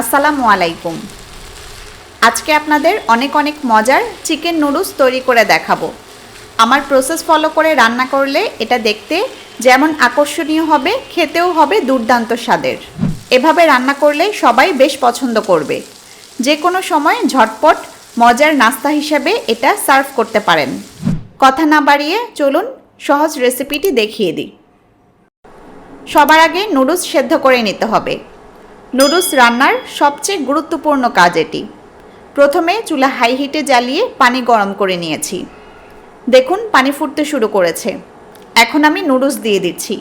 আসসালামু আলাইকুম। আজকে আপনাদের অনেক অনেক মজার চিকেন নুডলস তৈরি করে দেখাবো। আমার প্রসেস ফলো করে রান্না করলে এটা দেখতে যেমন আকর্ষণীয় হবে, খেতেও হবে দুর্দান্ত স্বাদের। এভাবে রান্না করলে সবাই বেশ পছন্দ করবে। যে কোনো সময় ঝটপট মজার নাস্তা হিসেবে এটা সার্ভ করতে পারেন। কথা না বাড়িয়ে চলুন সহজ রেসিপিটি দেখিয়ে দিই। সবার আগে নুডলস সেদ্ধ করে নিতে হবে। নুডলস রান্নার সবচেয়ে গুরুত্বপূর্ণ কাজ এটি। প্রথমে চুলা হাই হিটে জ্বালিয়ে পানি গরম করে নিয়েছি। দেখুন, পানি ফুটতে শুরু করেছে। এখন আমি নুডলস দিয়ে দিচ্ছি।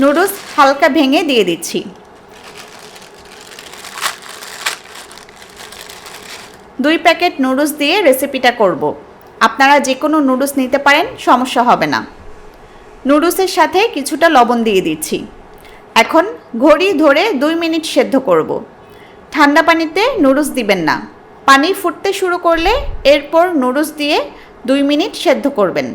নুডলস হালকা ভেঙে দিয়ে দিচ্ছি। দুই প্যাকেট নুডলস দিয়ে রেসিপিটা করব। আপনারা যে কোনো নুডলস নিতে পারেন, সমস্যা হবে না। নুডলসের সাথে কিছুটা লবণ দিয়ে দিচ্ছি। এখন ঘড়ি ধরে দুই মিনিট সেদ্ধ করব। ঠান্ডা পানিতে নুডলস দিবেন না। পানি ফুটতে শুরু করলে এরপর নুডলস দিয়ে দুই মিনিট সেদ্ধ করবেন।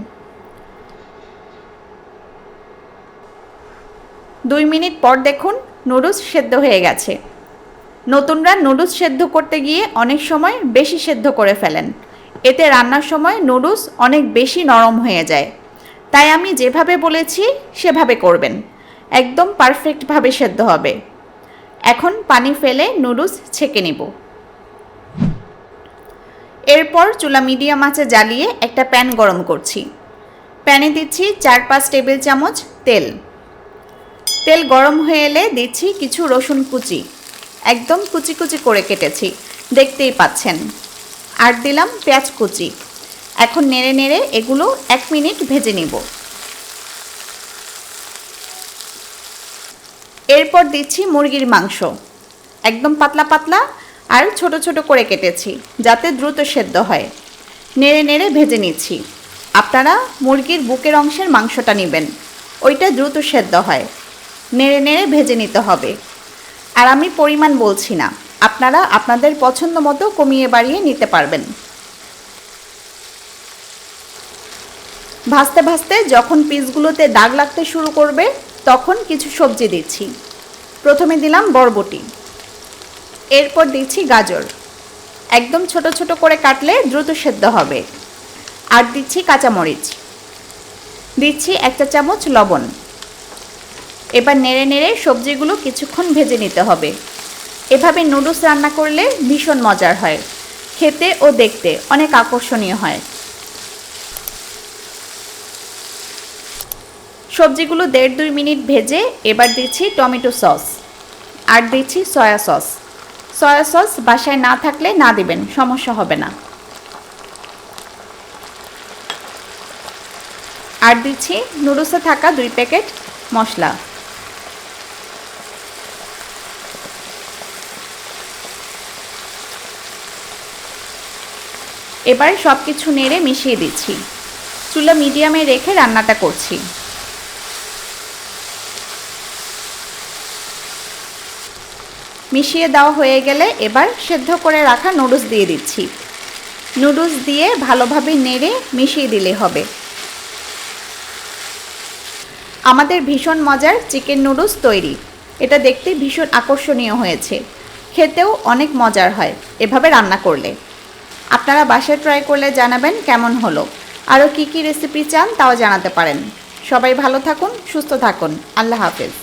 দুই মিনিট পর দেখুন নুডলস সেদ্ধ হয়ে গেছে। নতুনরা নুডলস সেদ্ধ করতে গিয়ে অনেক সময় বেশি সেদ্ধ করে ফেলেন। এতে রান্নার সময় নুডলস অনেক বেশি নরম হয়ে যায়। তাই আমি যেভাবে বলেছি, সেভাবে করবেন। একদম পারফেক্টভাবে সেদ্ধ হবে। এখন পানি ফেলে নুডলস ছেঁকে নিব। এরপর চুলা মিডিয়াম আঁচে জ্বালিয়ে একটা প্যান গরম করছি। প্যানে দিচ্ছি চার পাঁচ টেবিল চামচ তেল। তেল গরম হয়ে এলে দিচ্ছি কিছু রসুন কুচি। একদম কুচি কুচি করে কেটেছি, দেখতেই পাচ্ছেন। আর দিলাম পেঁয়াজ কুচি। এখন নেড়ে নেড়ে এগুলো এক মিনিট ভেজে নিব। এরপর দিচ্ছি মুরগির মাংস। একদম পাতলা পাতলা আর ছোট ছোট করে কেটেছি, যাতে দ্রুত সেদ্ধ হয়। নেড়ে নেড়ে ভেজে নিচ্ছি। আপনারা মুরগির বুকের অংশের মাংসটা নেবেন, ওইটা দ্রুত সেদ্ধ হয়। নেড়ে নেড়ে ভেজে নিতে হবে। আর আমি পরিমাণ বলছি না, আপনারা আপনাদের পছন্দ মতো কমিয়ে বাড়িয়ে নিতে পারবেন। ভাজতে ভাজতে যখন পিসগুলোতে দাগ লাগতে শুরু করবে তখন কিছু সবজি দিচ্ছি। প্রথমে দিলাম বরবটি। এরপর দিচ্ছি গাজর। একদম ছোট ছোট করে কাটলে দ্রুত সেদ্ধ হবে। আর দিচ্ছি কাঁচামরিচ। দিচ্ছি একটা চামচ লবণ। এবার নেড়ে নেড়ে সবজিগুলো কিছুক্ষণ ভেজে নিতে হবে। এভাবে নুডলস রান্না করলে ভীষণ মজার হয়। খেতে ও দেখতে অনেক আকর্ষণীয় হয়। সবজিগুলো দেড় দুই মিনিট ভেজে এবার দিচ্ছি টমেটো সস। আর দিচ্ছি সয়া সস। সয়া সস বাসায় না থাকলে না দিবেন, সমস্যা হবে না। আর দিচ্ছি নুডলসে থাকা দুই প্যাকেট মশলা। এবার সব কিছু নেড়ে মিশিয়ে দিচ্ছি। চুলা মিডিয়ামে রেখে রান্নাটা করছি। মিশিয়ে দেওয়া হয়ে গেলে এবার সেদ্ধ করে রাখা নুডলস দিয়ে দিচ্ছি। নুডলস দিয়ে ভালোভাবে নেড়ে মিশিয়ে দিলে হবে। আমাদের ভীষণ মজার চিকেন নুডলস তৈরি। এটা দেখতে ভীষণ আকর্ষণীয় হয়েছে। খেতেও অনেক মজার হয় এভাবে রান্না করলে। আপনারা বাসায় ট্রাই করলে জানাবেন কেমন হলো। আরও কী কী রেসিপি চান তাও জানাতে পারেন। সবাই ভালো থাকুন, সুস্থ থাকুন। আল্লাহ হাফেজ।